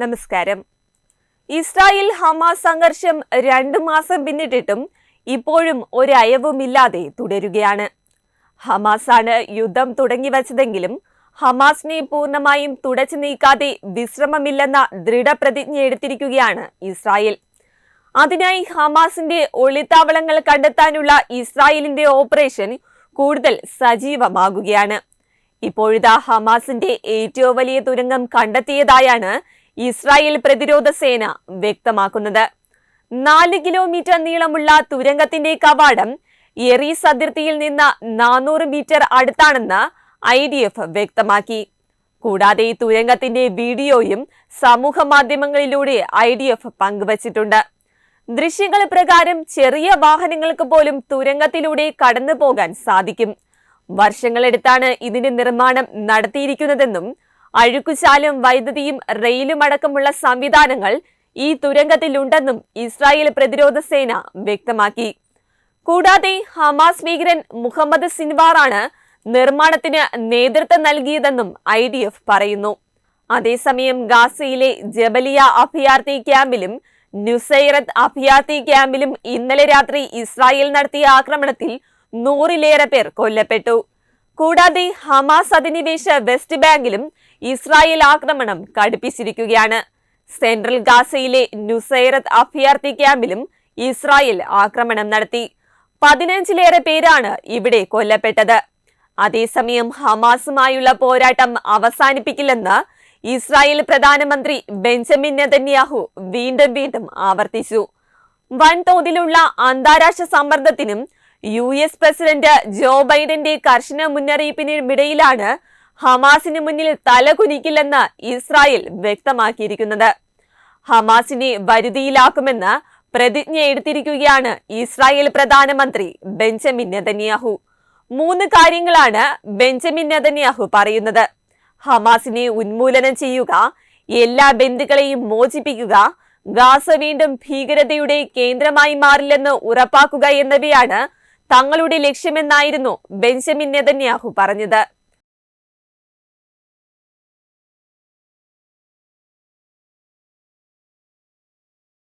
നമസ്കാരം. Israel Hamas സംഘർഷം രണ്ടു മാസം പിന്നിട്ടിട്ടും ഇപ്പോഴും ഒരു അയവുമില്ലാതെ തുടരുകയാണ്. ഹമാസാണ് യുദ്ധം തുടങ്ങി വച്ചതെങ്കിലും ഹമാസിനെ പൂർണമായും തുടച്ചു നീക്കാതെ വിശ്രമമില്ലെന്ന ദൃഢപ്രതിജ്ഞ എടുത്തിരിക്കുകയാണ് ഇസ്രായേൽ. അതിനായി ഹമാസിന്റെ ഒളിത്താവളങ്ങൾ കണ്ടെത്താനുള്ള ഇസ്രായേലിന്റെ ഓപ്പറേഷൻ കൂടുതൽ സജീവമാകുകയാണ്. ഇപ്പോഴിതാ ഹമാസിന്റെ ഏറ്റവും വലിയ തുരങ്കം കണ്ടെത്തിയതായാണ് ഇസ്രായേൽ പ്രതിരോധ സേന വ്യക്തമാക്കുന്നത്. നാല് കിലോമീറ്റർ നീളമുള്ള തുരങ്കത്തിന്റെ കവാടം എറീസ് അതിർത്തിയിൽ നിന്ന് നാനൂറ് മീറ്റർ അടുത്താണെന്ന് ഐ ഡി എഫ് വ്യക്തമാക്കി. കൂടാതെ ഈ തുരങ്കത്തിന്റെ വീഡിയോയും സമൂഹ മാധ്യമങ്ങളിലൂടെ ഐ ഡി എഫ് പങ്കുവച്ചിട്ടുണ്ട്. ദൃശ്യങ്ങൾ പ്രകാരം ചെറിയ വാഹനങ്ങൾക്ക് പോലും തുരങ്കത്തിലൂടെ കടന്നു പോകാൻ സാധിക്കും. വർഷങ്ങളെടുത്താണ് ഇതിന്റെ നിർമ്മാണം നടത്തിയിരിക്കുന്നതെന്നും അഴുക്കുചാലും വൈദ്യുതിയും റെയിലും അടക്കമുള്ള സംവിധാനങ്ങൾ ഈ തുരങ്കത്തിലുണ്ടെന്നും ഇസ്രായേൽ പ്രതിരോധ സേന വ്യക്തമാക്കി. കൂടാതെ ഹമാസ് ഭീകരൻ മുഹമ്മദ് സിൻവാറാണ് നിർമ്മാണത്തിന് നേതൃത്വം നൽകിയതെന്നും ഐ ഡി എഫ് പറയുന്നു. അതേസമയം ഗാസയിലെ ജബലിയ അഭയാർത്ഥി ക്യാമ്പിലും നുസൈറത്ത് അഭയാർത്ഥി ക്യാമ്പിലും ഇന്നലെ രാത്രി ഇസ്രായേൽ നടത്തിയ ആക്രമണത്തിൽ നൂറിലേറെ പേർ കൊല്ലപ്പെട്ടു. കൂടാതെ ഹമാസ് അധിനിവേശ വെസ്റ്റ് ബാങ്കിലും ഇസ്രായേൽ ആക്രമണം കടുപ്പിച്ചിരിക്കുകയാണ്. സെൻട്രൽ ഗാസയിലെ നുസൈറത്ത് അഭയാർത്ഥി ക്യാമ്പിലും ഇസ്രായേൽ ആക്രമണം നടത്തി. പതിനഞ്ചിലേറെ പേരാണ് ഇവിടെ കൊല്ലപ്പെട്ടത്. അതേസമയം ഹമാസുമായുള്ള പോരാട്ടം അവസാനിപ്പിക്കില്ലെന്ന് ഇസ്രായേൽ പ്രധാനമന്ത്രി ബെഞ്ചമിൻ നെതന്യാഹു വീണ്ടും വീണ്ടും ആവർത്തിച്ചു. വൻതോതിലുള്ള അന്താരാഷ്ട്ര സമ്മർദ്ദത്തിനും യു എസ് പ്രസിഡന്റ് ജോ ബൈഡന്റെ കർശന മുന്നറിയിപ്പിനുമിടയിലാണ് ഹമാസിന് മുന്നിൽ തലകുനിക്കില്ലെന്ന് ഇസ്രായേൽ വ്യക്തമാക്കിയിരിക്കുന്നത്. ഹമാസിനെ വരുതിയിലാക്കുമെന്ന് പ്രതിജ്ഞ എടുത്തിരിക്കുകയാണ് ഇസ്രായേൽ പ്രധാനമന്ത്രി ബെഞ്ചമിൻ നെതന്യാഹു. മൂന്ന് കാര്യങ്ങളാണ് ബെഞ്ചമിൻ നെതന്യാഹു പറയുന്നത്. ഹമാസിനെ ഉന്മൂലനം ചെയ്യുക എല്ലാ ബന്ധുക്കളെയും മോചിപ്പിക്കുക ഗാസ വീണ്ടും ഭീകരതയുടെ കേന്ദ്രമായി മാറില്ലെന്ന് ഉറപ്പാക്കുക എന്നിവയാണ് തങ്ങളുടെ ലക്ഷ്യമെന്നായിരുന്നു ബെഞ്ചമിൻ നെതന്യാഹു പറഞ്ഞത്.